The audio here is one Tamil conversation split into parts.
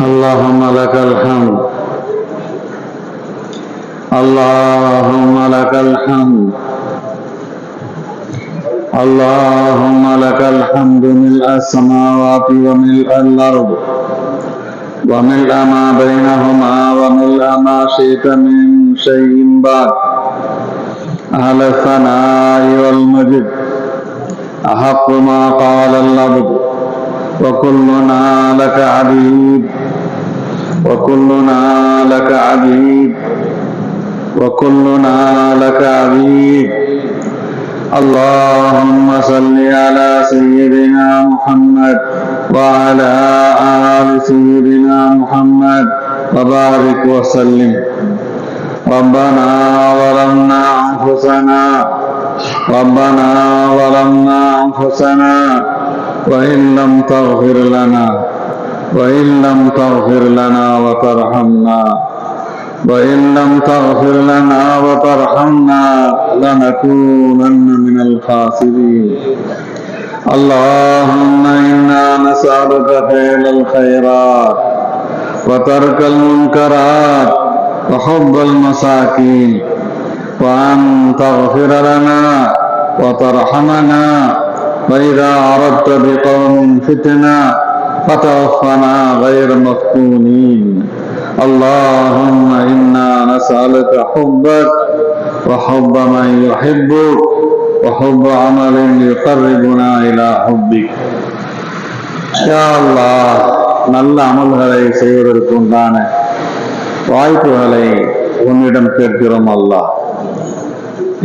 اللهم لك الحمد اللهم لك الحمد اللهم لك الحمد ملء السماوات وملء الأرض وملء ما بينهما وملء ما شئت من شيء بعد أهل الثناء والمجد أحق ما قال العبد وكلنا لك عبيد وكلنا لك عبيد. وكلنا لك عبيد. اللهم صل على سيدنا محمد وعلى آل سيدنا محمد وبارك وسلم. ربنا ظلمنا أنفسنا. ربنا ظلمنا أنفسنا. وإن لم تغفر لنا. وإن لم تغفر لنا وترحمنا وإن لم تغفر لنا وترحمنا لنكونن من الخاسرين. اللهم إنا نسألك فعل الخيرات وترك المنكرات وحب المساكين وأن تغفر لنا وترحمنا. وإذا أردت بقوم فتنة فتوفنا غير مفتونين اللهم إنا نسألك حبك وحب من يحبك وحب عمل يقربنا إلى حبك يا الله நல்ல அமல்களை செய்வதற்குண்டான வாய்ப்புகளை உன்னிடம் கேட்கிறோம் அல்லாஹ்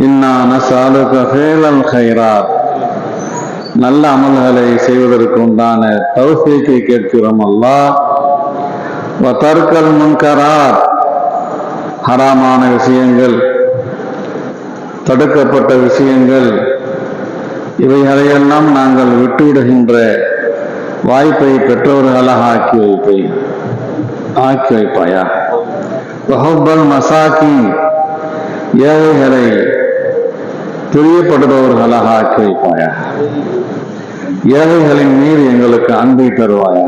இன்னா நசாலுக ஃபேலல் ஹைராத் நல்ல அமல்களை செய்வதற்கு உண்டான தௌஃபீக்கை கேட்கிறோம் அல்லா வதர்கல் முன்கரார். ஹராமான விஷயங்கள் தடுக்கப்பட்ட விஷயங்கள் இவைகளையெல்லாம் நாங்கள் விட்டுவிடுகின்ற வாய்ப்பை பெற்றோர்களாக ஆக்கி வைப்பை ஆக்கி வைப்பாயா? மசாக்கி ஏழைகளை பிரியப்படுபவர்களாக ஆக்கி வைப்பாயா ஏழைகளின் மீது எங்களுக்கு அன்பை தருவாயா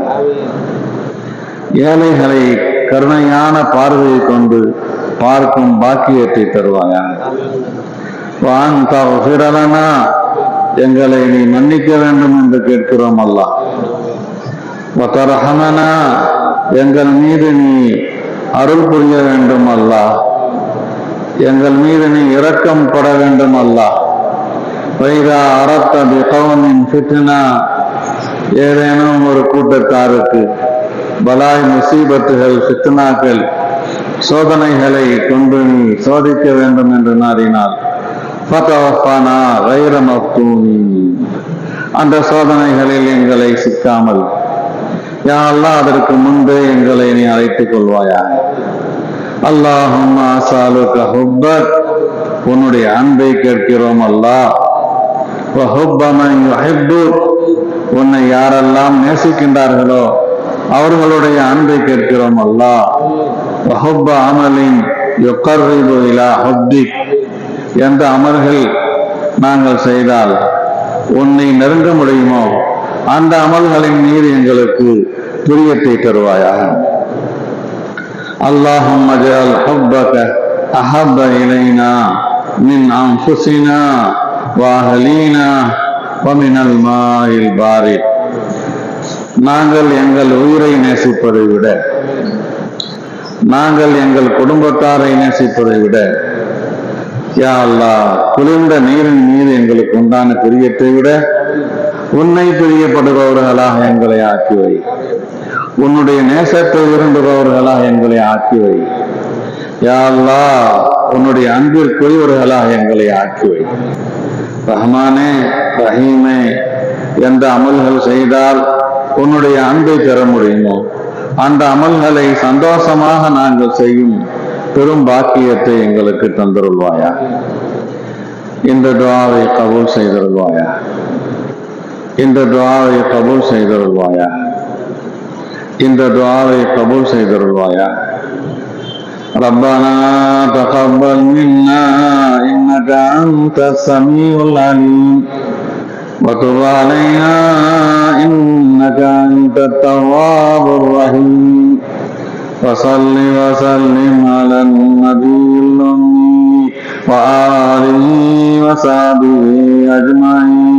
ஏழைகளை கருணையான பார்வையை கொண்டு பார்க்கும் பாக்கியத்தை தருவாயா வான் தகுதிரலனா எங்களை நீ மன்னிக்க வேண்டும் என்று கேட்கிறோம் அல்லாஹ் ரஹமனா எங்கள் மீது நீ அருள் புரிய வேண்டும் அல்லாஹ் எங்கள் மீது நீ இரக்கம் பட வேண்டும் அல்லாஹ் வைரா அறத்த பிகவனின் ஃபித்னா. ஏதேனும் ஒரு கூட்டத்தாருக்கு பலாய் முசீபத்துகள் ஃபித்னாக்கள் சோதனைகளை கொண்டு நீ சோதிக்க வேண்டும் என்று நாடினார் ஃபதவஃபானா கைர மஃப்தூனி. அந்த சோதனைகளில் எங்களை சிக்காமல் யா அதற்கு முன்பே எங்களை நீ அழைத்துக் கொள்வாயா அல்லாஹும் அசாலுக ஹுப்பக். உன்னுடைய அன்பை கேட்கிறோம் அல்லாஹ் உன்னை யாரெல்லாம் நேசிக்கின்றார்களோ அவர்களுடைய அன்பை கேட்கிறோம் அல்லாஹ் அமலின் என்ற அமல்கள் நாங்கள் செய்தால் உன்னை நெருங்க முடியுமோ அந்த அமல்களின் மீது எங்களுக்கு பிரியத்தை தருவாயாக. اللهم اجعل حبك احب الينا من انفسنا واهلينا ومن الماء البارد நாங்கள் எங்கள் உயிரை நேசிப்பதை விட நாங்கள் எங்கள் குடும்பத்தாரை நேசிப்பதை விட யா அல்லாஹ் குளிர்ந்த நீரின் மீது எங்களுக்கு உண்டான பிரியத்தை விட உன்னை பிரியப்படுபவர்களாக எங்களை ஆக்கி வை. உன்னுடைய நேசத்தை விரும்புபவர்களாக எங்களை ஆக்கி வை. யாழ்லா உன்னுடைய அன்பிற்குரியவர்களாக எங்களை ஆக்கி வை. ரஹ்மானே ரஹீமே எந்த அமல்கள் செய்தால் உன்னுடைய அன்பை பெற முடியுமோ அந்த அமல்களை சந்தோஷமாக நாங்கள் செய்யும் பெரும் பாக்கியத்தை எங்களுக்கு தந்தருள்வாயா இந்த துவாவை கபூல் செய்தருள்வாயா இந்த துவாவை கபூல் செய்தருள்வாயா இந்த துவாவை கபூல் செய்தருள்வாயா ربنا تقبل منا إنك أنت السميع العليم وتب علينا إنك أنت التواب الرحيم وصل وسلم على النبي الأمي وآله وصحبه أجمعين